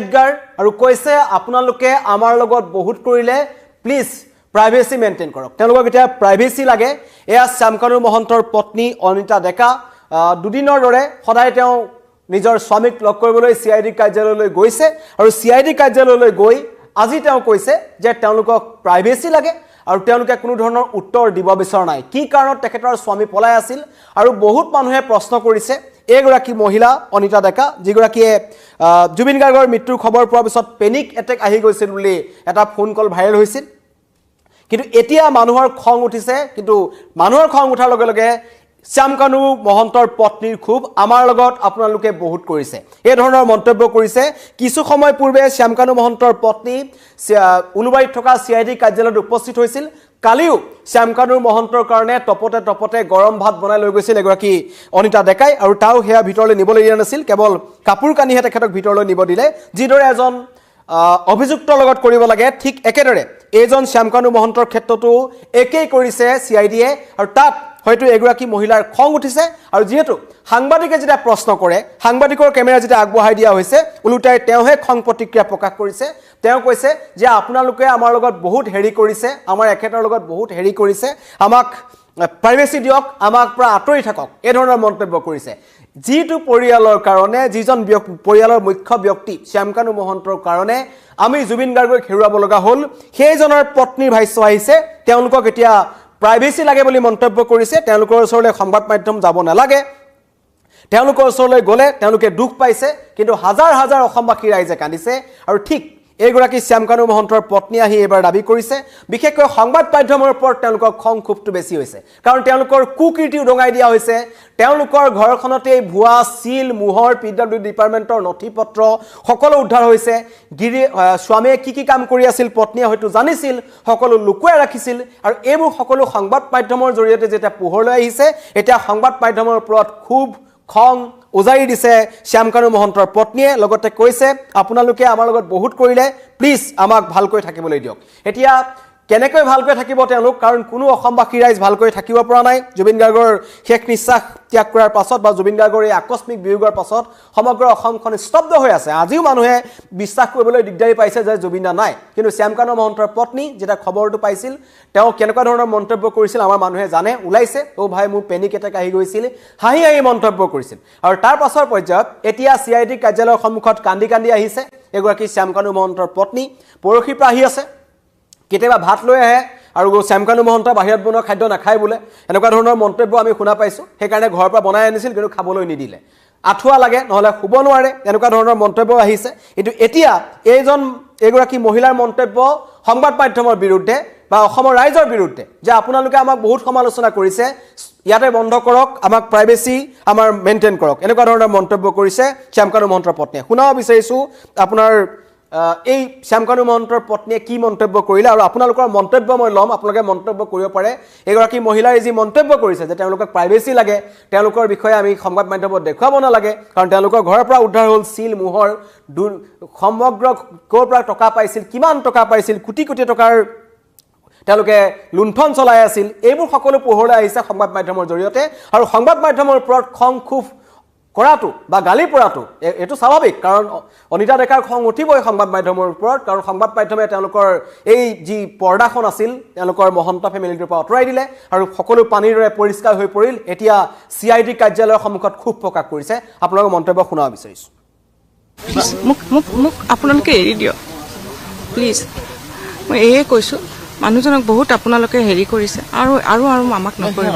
নিষেধাজ্ঞাৰ আৰু কৈছে আপোনালোকে আমাৰ লগত বহুত কৰিলে প্লিজ প্ৰাইভেচি মেইনটেইন কৰক। তেওঁলোকক এতিয়া প্ৰাইভেচি লাগে। এয়া শ্যামকানু মহন্তৰ পত্নী অনিতা ডেকা। দুদিনৰ দৰে সদায় তেওঁ নিজৰ স্বামীক লগ কৰিবলৈ চি আই ডি কাৰ্যালয়লৈ গৈছে আৰু চি আই ডি কাৰ্যালয়লৈ গৈ আজি তেওঁ কৈছে যে তেওঁলোকক প্ৰাইভেচি লাগে আৰু তেওঁলোকে কোনো ধৰণৰ উত্তৰ দিব বিচৰা নাই। কি কাৰণত তেখেতৰ স্বামী পলাই আছিল আৰু বহুত মানুহে প্ৰশ্ন কৰিছে। এইগৰাকী মহিলা অনিতা ডেকা যিগৰাকীয়ে জুবিন গাৰ্গৰ মৃত্যুৰ খবৰ পোৱাৰ পিছত পেনিক এটেক আহি গৈছিল বুলি এটা ফোন কল ভাইৰেল হৈছিল। কিন্তু এতিয়া মানুহৰ খং উঠিছে কিন্তু মানুহৰ খং উঠাৰ লগে লগে শ্যামকানু মহন্তৰ পত্নীৰ ক্ষোভ আমাৰ লগত আপোনালোকে বহুত কৰিছে। এই ধৰণৰ মন্তব্য কৰিছে। কিছু সময় পূৰ্বে শ্যামকানু মহন্তৰ পত্নী উলুবাৰীত থকা চি আই ডি কাৰ্যালয়ত উপস্থিত হৈছিল। কালিও শ্যামকানু মহন্তৰ কাৰণে তপতে তপতে গৰম ভাত বনাই লৈ গৈছিল এগৰাকী অনিতা ডেকাই আৰু তাও সেয়া ভিতৰলৈ নিবলৈ দিয়া নাছিল কেৱল কাপোৰ কানিহে তেখেতক ভিতৰলৈ নিব দিলে যিদৰে এজন অভিযুক্তৰ লগত কৰিব লাগে ঠিক একেদৰে এইজন শ্যামকানু মহন্তৰ ক্ষেত্ৰতো একেই কৰিছে চি আই ডিয়ে আৰু তাত হয়তো এগৰাকী মহিলাৰ খং উঠিছে আৰু যিহেতু সাংবাদিকে যেতিয়া প্ৰশ্ন কৰে সাংবাদিকৰ কেমেৰা যেতিয়া আগবঢ়াই দিয়া হৈছে ওলোটাই তেওঁহে খং প্ৰতিক্ৰিয়া প্ৰকাশ কৰিছে। তেওঁ কৈছে যে আপোনালোকে আমাৰ লগত বহুত হেৰি কৰিছে আমাৰ এখেতৰ লগত বহুত হেৰি কৰিছে আমাক প্ৰাইভেচি দিয়ক আমাক পৰা আঁতৰি থাকক এই ধৰণৰ মন্তব্য কৰিছে। যিটো পৰিয়ালৰ কাৰণে যিজন ব্যক্তি পৰিয়ালৰ মুখ্য ব্যক্তি শ্যামকানু মহন্তৰ কাৰণে আমি জুবিন গাৰ্গক হেৰুৱাব লগা হ'ল সেইজনৰ পত্নীৰ ভাষ্য আহিছে তেওঁলোকক এতিয়া প্ৰাইভেচি লাগে বুলি মন্তব্য কৰিছে তেওঁলোকৰ ওচৰলৈ সংবাদ মাধ্যম যাব নালাগে। তেওঁলোকৰ ওচৰলৈ গ'লে তেওঁলোকে দুখ পাইছে কিন্তু হাজাৰ হাজাৰ অসমবাসী ৰাইজে কান্দিছে। আৰু ঠিক এইগৰাকী শ্যামকানু মহন্তৰ পত্নী আহি এইবাৰ দাবী কৰিছে। বিশেষকৈ সংবাদ মাধ্যমৰ ওপৰত তেওঁলোকৰ খং ক্ষোভটো বেছি হৈছে। কাৰণ তেওঁলোকৰ কুকীৰ্তি উদঙাই দিয়া হৈছে। তেওঁলোকৰ ঘৰখনতেই ভুৱা চিল মোহৰ পি ডাব্লিউ ডিপাৰ্টমেণ্টৰ নথি পত্ৰ সকলো উদ্ধাৰ হৈছে। গিৰি স্বামীয়ে কি কি কাম কৰি আছিল পত্নীয়ে হয়তো জানিছিল সকলো লুকুৱাই ৰাখিছিল আৰু এইবোৰ সকলো সংবাদ মাধ্যমৰ জৰিয়তে যেতিয়া পোহৰলৈ আহিছে এতিয়া সংবাদ মাধ্যমৰ ওপৰত খুব খং উজাৰি দিছে শ্যামকানু মহন্তৰ পত্নীয়ে। লগতে কৈছে আপোনালোকে আমাৰ লগত বহুত কৰিলে প্লিজ আমাক ভালকৈ থাকিবলৈ দিয়ক। এতিয়া কেনেকৈ ভালকৈ থাকিব তেওঁলোক? কাৰণ কোনো অসমবাসী ৰাইজ ভালকৈ থাকিব পৰা নাই। জুবিন গাৰ্গৰ শেষ নিশ্বাস ত্যাগ কৰাৰ পাছত বা জুবিন গাৰ্গৰ এই আকস্মিক বিয়োগৰ পাছত সমগ্ৰ অসমখন স্তব্ধ হৈ আছে। আজিও মানুহে বিশ্বাস কৰিবলৈ দিগদাৰী পাইছে যে জুবিন দা নাই। কিন্তু শ্যামকানু মহন্তৰ পত্নী যেতিয়া খবৰটো পাইছিল তেওঁ কেনেকুৱা ধৰণৰ মন্তব্য কৰিছিল আমাৰ মানুহে জানে ওলাইছে। অ' ভাই মোৰ পেনিক এটেক আহি গৈছিল। হাঁহি হাঁহি মন্তব্য কৰিছিল। আৰু তাৰ পাছৰ পৰ্যায়ত এতিয়া চি আই ডি কাৰ্যালয়ৰ সন্মুখত কান্দি কান্দি আহিছে। এগৰাকী শ্যামকানু মহন্তৰ পত্নী পৰহিৰ পৰা আহি আছে। কেতিয়াবা ভাত লৈ আহে আৰু শ্যামকানু মহন্ত বাহিৰত বনোৱা খাদ্য নাখায় বোলে। এনেকুৱা ধৰণৰ মন্তব্য আমি শুনা পাইছোঁ। সেইকাৰণে ঘৰৰ পৰা বনাই আনিছিল কিন্তু খাবলৈ নিদিলে। আঁঠুৱা লাগে নহ'লে শুব নোৱাৰে এনেকুৱা ধৰণৰ মন্তব্য আহিছে। কিন্তু এতিয়া এইজন এইগৰাকী মহিলাৰ মন্তব্য সংবাদ মাধ্যমৰ বিৰুদ্ধে বা অসমৰ ৰাইজৰ বিৰুদ্ধে যে আপোনালোকে আমাক বহুত সমালোচনা কৰিছে ইয়াতে বন্ধ কৰক আমাক প্ৰাইভেচি আমাৰ মেইনটেইন কৰক এনেকুৱা ধৰণৰ মন্তব্য কৰিছে শ্যামকানু মহন্তৰ পত্নীয়ে। শুনাব বিচাৰিছোঁ আপোনাৰ এই শ্যামকানু মহন্তৰ পত্নীয়ে কি মন্তব্য কৰিলে আৰু আপোনালোকৰ মন্তব্য মই ল'ম আপোনালোকে মন্তব্য কৰিব পাৰে। এগৰাকী মহিলাই যি মন্তব্য কৰিছে যে তেওঁলোকক প্ৰাইভেচি লাগে তেওঁলোকৰ বিষয়ে আমি সংবাদ মাধ্যমত দেখুৱাব নালাগে কাৰণ তেওঁলোকৰ ঘৰৰ পৰা উদ্ধাৰ হ'ল চিল মোহৰ দু সমগ্ৰ ক'ৰ পৰা টকা পাইছিল কিমান টকা পাইছিল কোটি কোটি টকাৰ তেওঁলোকে লুণ্ঠন চলাই আছিল এইবোৰ সকলো পোহৰলৈ আহিছে সংবাদ মাধ্যমৰ জৰিয়তে। আৰু সংবাদ মাধ্যমৰ ওপৰত খং ক্ষোভ কৰাটো বা গালি পৰাটো এইটো স্বাভাৱিক। কাৰণ অনিতা ডেকাৰ খং উঠিবই সংবাদ মাধ্যমৰ ওপৰত। কাৰণ সংবাদ মাধ্যমে তেওঁলোকৰ এই যি পৰ্দাখন আছিল তেওঁলোকৰ মহন্ত ফেমিলিটোৰ পৰা আঁতৰাই দিলে আৰু সকলো পানীৰ দৰে পৰিষ্কাৰ হৈ পৰিল। এতিয়া চি আই ডি কাৰ্যালয়ৰ সন্মুখত ক্ষোভ প্ৰকাশ কৰিছে। আপোনালোকৰ মন্তব্য শুনাব বিচাৰিছোঁ। মোক মোক মোক আপোনালোকে এৰি দিয়ক। প্লিজ মই এয়ে কৈছোঁ। মানুহজনক বহুত আপোনালোকে হেৰি কৰিছে আৰু আৰু আৰু আমাক নকৰিব?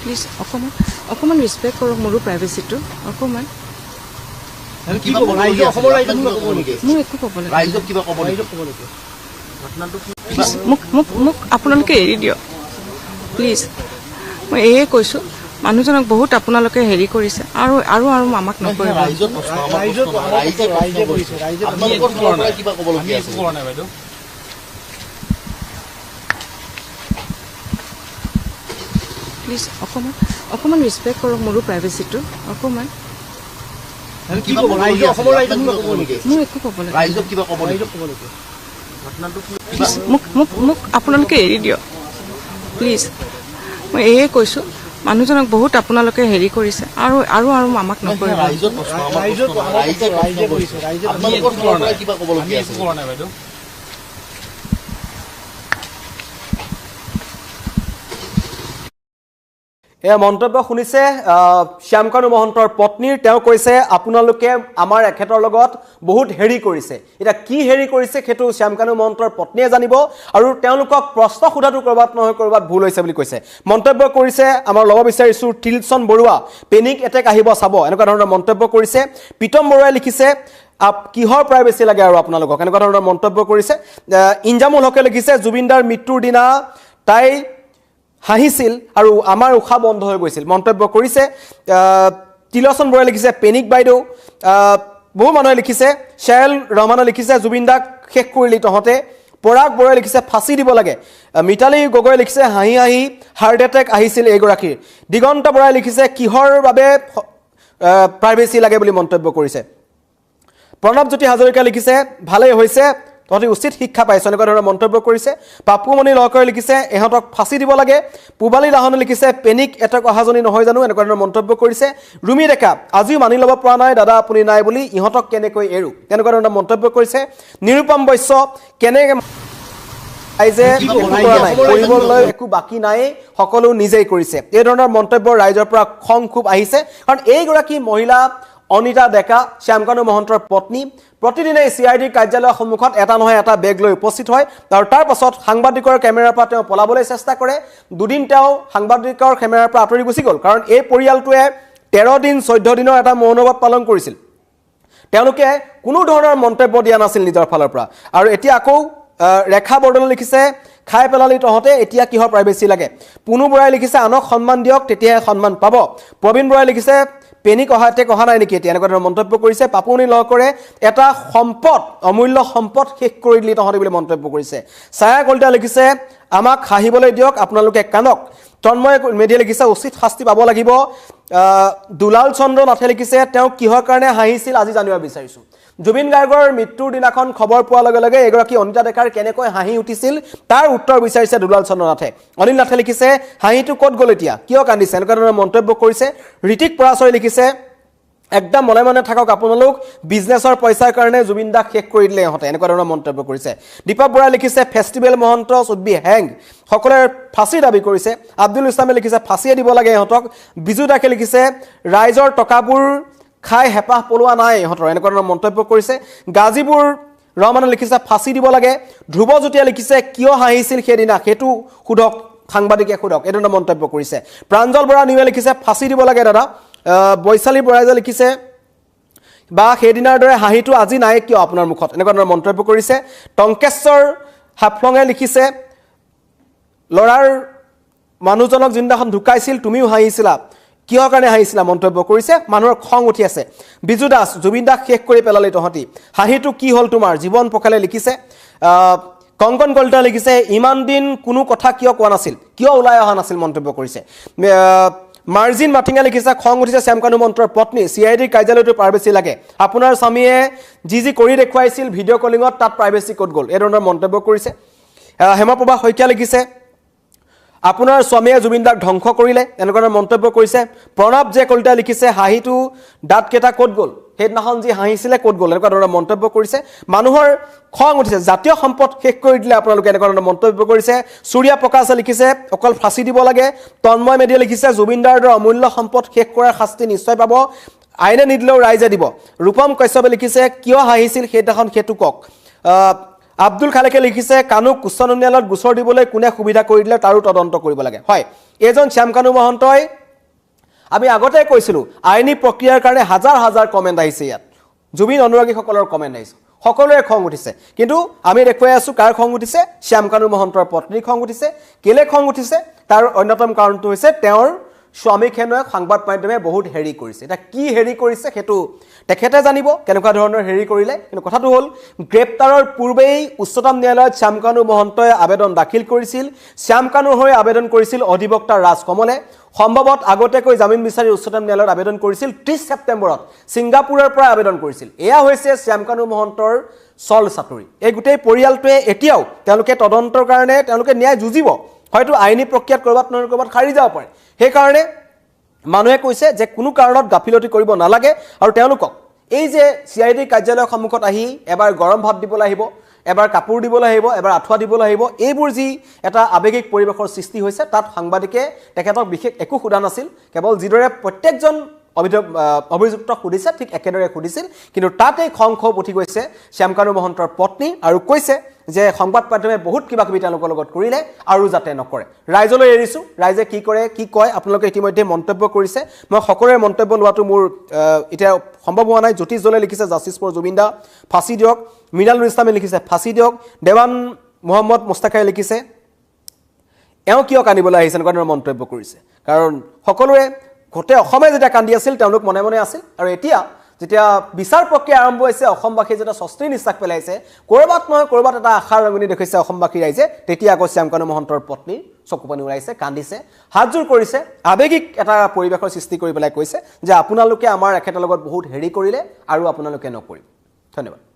প্লিজ অকণমান অকণমান ৰেচপেক্ট কৰক মোৰো প্ৰাইভেচিটো অকণমান? মোৰ একো ক'ব লাগে মোক মোক আপোনালোকে এৰি দিয়ক। প্লিজ মই এয়ে কৈছোঁ। মানুহজনক বহুত আপোনালোকে হেৰি কৰিছে। আৰু আৰু আৰু আমাক নকৰিব? প্লিজ অকণমান অকণমান ৰেচপেক্ট কৰক মোৰো প্ৰাইভেচিটো অকণমান? মোৰ একো ক'ব লাগে মোক মোক আপোনালোকে এৰি দিয়ক। প্লিজ মই এয়ে কৈছোঁ। মানুহজনক বহুত আপোনালোকে হেৰি কৰিছে আৰু আৰু আৰু আমাক নকৰিব। ৰাইজে আপোনালোকৰ কিবা আছে? এয়া মন্তব্য শুনিছে শ্যামকানু মহন্তৰ পত্নীৰ। তেওঁ কৈছে আপোনালোকে আমাৰ এখেতৰ লগত বহুত হেৰি কৰিছে। এতিয়া কি হেৰি কৰিছে সেইটো শ্যামকানু মহন্তৰ পত্নীয়ে জানিব আৰু তেওঁলোকক প্ৰশ্ন সোধাটো ক'ৰবাত নহয় ক'ৰবাত ভুল হৈছে বুলি কৈছে। মন্তব্য কৰিছে আমাৰ ল'ব বিচাৰিছোঁ টিলচন বৰুৱা পেনিক এটেক আহিব চাব। এনেকুৱা ধৰণৰ মন্তব্য কৰিছে। প্ৰীতম বৰুৱাই লিখিছে কিহৰ প্ৰাইভেচি লাগে আৰু আপোনালোকক? এনেকুৱা ধৰণৰ মন্তব্য কৰিছে। ইঞ্জামুল হকে লিখিছে জুবিনদাৰ মৃত্যুৰ দিনা তাই হাঁহিছিল আৰু আমাৰ উশাহ বন্ধ হৈ গৈছিল। মন্তব্য কৰিছে তিলোচন বৰাই লিখিছে পেনিক বাইদেউ বহু মানুহে লিখিছে শ্বেল ৰহমানে লিখিছে জুবিনদাক শেষ কৰিলি তহঁতে পৰাগ বৰাই লিখিছে ফাঁচি দিব লাগে। মিতালী গগৈয়ে লিখিছে হাঁহি হাঁহি হাৰ্ট এটেক আহিছিল এইগৰাকীৰ। দিগন্ত বৰাই লিখিছে কিহৰ বাবে প্ৰাইভেচি লাগে বুলি মন্তব্য কৰিছে। প্ৰণৱজ্যোতি হাজৰিকা লিখিছে ভালেই হৈছে তহঁতি উচিত শিক্ষা পাইছ এনেকুৱা ধৰণৰ মন্তব্য কৰিছে। পাপুমণি লহকৰে লিখিছে ইহঁতক ফাঁচি দিব লাগে। পূবালী লাহনে লিখিছে পেনিক এটক অহাজনী নহয় জানো? এনেকুৱা ধৰণৰ মন্তব্য কৰিছে। ৰুমি ডেকা আজিও মানি ল'ব পৰা নাই দাদা আপুনি নাই বুলি ইহঁতক কেনেকৈ এৰো? তেনেকুৱা ধৰণৰ মন্তব্য কৰিছে। নিৰুপম বৈশ্য কেনেকৈ ৰাইজে একো কৰা নাই কৰিবলৈ একো বাকী নাই সকলো নিজেই কৰিছে। এই ধৰণৰ মন্তব্য ৰাইজৰ পৰা খং খুব আহিছে। কাৰণ এইগৰাকী মহিলা অনিতা ডেকা, শ্যামকানু মহন্তৰ পত্নী। প্ৰতিদিনে চি আই ডিৰ কাৰ্যালয়ৰ সন্মুখত এটা নহয় এটা বেগ লৈ উপস্থিত হয় আৰু তাৰ পাছত সাংবাদিকৰ কেমেৰাৰ পৰা তেওঁ পলাবলৈ চেষ্টা কৰে। দুদিন তেওঁ সাংবাদিকৰ কেমেৰাৰ পৰা আঁতৰি গুচি গ'ল, কাৰণ এই পৰিয়ালটোৱে তেৰ দিন, চৈধ্য দিনৰ এটা মৌনভাৱ পালন কৰিছিল। তেওঁলোকে কোনো ধৰণৰ মন্তব্য দিয়া নাছিল নিজৰ ফালৰ পৰা। আৰু এতিয়া আকৌ ৰেখা বৰদলৈ লিখিছে, খাই পেলালি তহঁতে, এতিয়া কিহৰ প্ৰাইভেচি লাগে? পুনু বৰাই লিখিছে, আনক সন্মান দিয়ক, তেতিয়াহে সন্মান পাব। প্ৰবীণ বৰাই লিখিছে পেনিক অহা এতেক অহা নাই নেকি এতিয়া? এনেকুৱা ধৰণৰ মন্তব্য কৰিছে। পাপুনি লহকৰে এটা সম্পদ, অমূল্য সম্পদ শেষ কৰি দিলি তহঁতে বুলি মন্তব্য কৰিছে। ছায়া কলিতা লিখিছে, আমাক হাঁহিবলৈ দিয়ক, আপোনালোকে কাণক তন্ময় মেধিয়ে লিখিছে, উচিত শাস্তি পাব লাগিব। দুলাল চন্দ্ৰ নাথে লিখিছে, তেওঁ কিহৰ কাৰণে হাঁহিছিল আজি জানিব বিচাৰিছোঁ। জুবিন গাৰ্গৰ মৃত্যুৰ দিনাখন খবৰ পোৱাৰ লগে লগে এগৰাকী অনিতা ডেকাৰ কেনেকৈ হাঁহি উঠিছিল, তাৰ উত্তৰ বিচাৰিছে দুলাল চন্দ্ৰ নাথে অনিল নাথে লিখিছে, হাঁহিটো ক'ত গ'ল এতিয়া? কিয় কান্দিছে? এনেকুৱা ধৰণৰ মন্তব্য কৰিছে। ঋতিক পৰাচয় লিখিছে, একদম মনে মনে থাকক আপোনালোক, বিজনেছৰ পইচাৰ কাৰণে জুবিন দাক শেষ কৰি দিলে ইহঁতে, এনেকুৱা ধৰণৰ মন্তব্য কৰিছে। দীপক বৰাই লিখিছে, festival Mahanta should be hang. সকলোৱে ফাঁচি দাবি কৰিছে। আব্দুল ইছলামে লিখিছে, ফাঁচিয়ে দিব লাগে ইহঁতক। বিজু দাসে লিখিছে, ৰাইজৰ টকাবোৰ খাই হেঁপাহ পলোৱা নাই। ইহঁতৰ এনেকুৱা ধৰণৰ মন্তব্য কৰিছে। গাজীবোৰ ৰহমানে লিখিছে ফাঁচি দিব লাগে। ধ্ৰুৱজ্যোতিয়ে লিখিছে কিয় হাঁহিছিল সেইদিনা? সেইটো সোধক সাংবাদিকে সোধক। এই ধৰণৰ মন্তব্য কৰিছে। প্ৰাঞ্জল বৰা নিউৱে লিখিছে ফাঁচি দিব লাগে দাদা। বৈশালী বৰাই যে লিখিছে বা সেইদিনাৰ দৰে হাঁহিটো আজি নাই কিয় আপোনাৰ মুখত? এনেকুৱা ধৰণৰ মন্তব্য কৰিছে। টংকেশ্বৰ হাফলঙে লিখিছে ল'ৰাৰ মানুহজনক যিদিনাখন ঢুকাইছিল তুমিও হাঁহিছিলা। কিহৰ কাৰণে হাঁহিছিলা মন্তব্য কৰিছে? মানুহৰ খং উঠি আছে। বিজু দাস জুবিন দাস শেষ কৰি পেলালি তহঁতি। হাঁহিটো কি হ'ল তোমাৰ? জীৱন পখালে লিখিছে। কংকন কলিতা লিখিছে ইমান দিন কোনো কথা কিয় কোৱা নাছিল? কিয় ওলাই অহা নাছিল? মন্তব্য কৰিছে। মাৰ্জিন মাটিঙে লিখিছে খং উঠিছে শ্যামকানু মন্ত্ৰৰ পত্নী। চি আই ডিৰ কাৰ্যালয়টো প্ৰাইভেচি লাগে। আপোনাৰ স্বামীয়ে যি যি কৰি দেখুৱাইছিল ভিডিঅ' কলিঙত তাত প্ৰাইভেচি ক'ত গ'ল? এই ধৰণৰ মন্তব্য কৰিছে। হেমপ্ৰভা শইকীয়া লিখিছে আপোনাৰ স্বামীয়ে জুবিন দাক ধ্বংস কৰিলে এনেকুৱা ধৰণৰ মন্তব্য কৰিছে। প্ৰণৱ জে কলিতাই লিখিছে হাঁহিটো দাঁতকেইটা ক'ত গ'ল? সেইদিনাখন যি হাঁহিছিলে ক'ত গ'ল? এনেকুৱা ধৰণৰ মন্তব্য কৰিছে। মানুহৰ খং উঠিছে জাতীয় সম্পদ শেষ কৰি দিলে আপোনালোকে এনেকুৱা ধৰণৰ মন্তব্য কৰিছে। সূৰ্যা প্ৰকাশে লিখিছে অকল ফাঁচি দিব লাগে। তন্ময় মেধিয়ে লিখিছে জুবিন দাৰ অমূল্য সম্পদ শেষ কৰাৰ শাস্তি নিশ্চয় পাব। আইনে নিদিলেও ৰাইজে দিব। ৰূপম কশ্যপে লিখিছে কিয় হাঁহিছিল সেইদিনাখন সেইটো কওক? আব্দুল খালেকে লিখিছে কানুক উচ্চ ন্যায়ালয়ত গোচৰ দিবলৈ কোনে সুবিধা কৰি দিলে তাৰো তদন্ত কৰিব লাগে। হয় এইজন শ্যামকানু মহন্তই আমি আগতে কৈছিলোঁ আইনী প্ৰক্ৰিয়াৰ কাৰণে হাজাৰ হাজাৰ কমেণ্ট আহিছে ইয়াত। জুবিন অনুৰাগীসকলৰ কমেণ্ট আহিছে। সকলোৰে খং উঠিছে। কিন্তু আমি দেখুৱাই আছোঁ কাৰ খং উঠিছে শ্যামকানু মহন্তৰ পত্নীৰ খং উঠিছে। কেলে খং উঠিছে তাৰ অন্যতম কাৰণটো হৈছে তেওঁৰ স্বামীক হেনো সংবাদ মাধ্যমে বহুত হেৰি কৰিছে। এতিয়া কি হেৰি কৰিছে সেইটো তেখেতে জানিব কেনেকুৱা ধৰণৰ হেৰি কৰিলে। কিন্তু কথাটো হ'ল গ্ৰেপ্তাৰৰ পূৰ্বেই উচ্চতম ন্যায়ালয়ত শ্যামকানু মহন্তই আবেদন দাখিল কৰিছিল। শ্যামকানুৰ হৈ আবেদন কৰিছিল অধিবক্তা ৰাজ কমলে। সম্ভৱত আগতীয়াকৈ জামিন বিচাৰি উচ্চতম ন্যায়ালয়ত আবেদন কৰিছিল ত্ৰিছ ছেপ্টেম্বৰত। ছিংগাপুৰৰ পৰা আবেদন কৰিছিল। এয়া হৈছে শ্যামকানু মহন্তৰ চল চাতুৰি। এই গোটেই পৰিয়ালটোৱে এতিয়াও তেওঁলোকে তদন্তৰ কাৰণে তেওঁলোকে ন্যায় যুঁজিব। হয়তো আইনী প্ৰক্ৰিয়াত ক'ৰবাত নহয়, ক'ৰবাত সাৰি যাব পাৰে। সেইকাৰণে মানুহে কৈছে যে কোনো কাৰণত গাফিলতি কৰিব নালাগে আৰু তেওঁলোকক এই যে চি আই ডিৰ কাৰ্যালয়ৰ সন্মুখত আহি এবাৰ গৰম ভাত দিবলৈ আহিব, এবাৰ কাপোৰ দিবলৈ আহিব, এবাৰ আঁঠুৱা দিবলৈ আহিব, এইবোৰ যি এটা আৱেগিক পৰিৱেশৰ সৃষ্টি হৈছে, তাত সাংবাদিকে তেখেতক বিশেষ একো সোধা নাছিল। কেৱল যিদৰে প্ৰত্যেকজন অভিযোগ অভিযুক্তক সুধিছে, ঠিক একেদৰে সুধিছিল। কিন্তু তাতেই খং ক্ষোভ উঠি গৈছে শ্যামকানু মহন্তৰ পত্নী আৰু কৈছে যে সংবাদ মাধ্যমে বহুত কিবা কিবি তেওঁলোকৰ লগত কৰিলে আৰু যাতে নকৰে। ৰাইজলৈ এৰিছোঁ। ৰাইজে কি কৰে কি কয় আপোনালোকে ইতিমধ্যে মন্তব্য কৰিছে। মই সকলোৰে মন্তব্য লোৱাটো মোৰ এতিয়া সম্ভৱ হোৱা নাই। জ্যোতিষ জলে লিখিছে জাষ্টিছ ফৰ জুবিন দা ফাঁচি দিয়ক। মিনালুল ইছলামে লিখিছে ফাঁচি দিয়ক। দেৱান মহম্মদ মুস্তাখাই লিখিছে এওঁ কিয় কান্দিবলৈ আহিছে এনেকুৱা ধৰণৰ মন্তব্য কৰিছে। কাৰণ সকলোৰে গোটেই অসমে যেতিয়া কান্দি আছিল তেওঁলোক মনে মনে আছিল। আৰু এতিয়া যেতিয়া বিচাৰ প্ৰক্ৰিয়া আৰম্ভ হৈছে অসমবাসীয়ে যেতিয়া স্বস্তিৰ নিশ্বাস পেলাইছে ক'ৰবাত নহয় ক'ৰবাত এটা আশাৰ ৰঙনি দেখুৱাইছে অসমবাসী ৰাইজে তেতিয়া আকৌ শ্যামকানু মহন্তৰ পত্নী চকুপানী ওলাইছে কান্দিছে হাতযোৰ কৰিছে আৱেগিক এটা পৰিৱেশৰ সৃষ্টি কৰি পেলাই কৈছে যে আপোনালোকে আমাৰ এখেতৰ লগত বহুত হেৰি কৰিলে আৰু আপোনালোকে নকৰিব। ধন্যবাদ।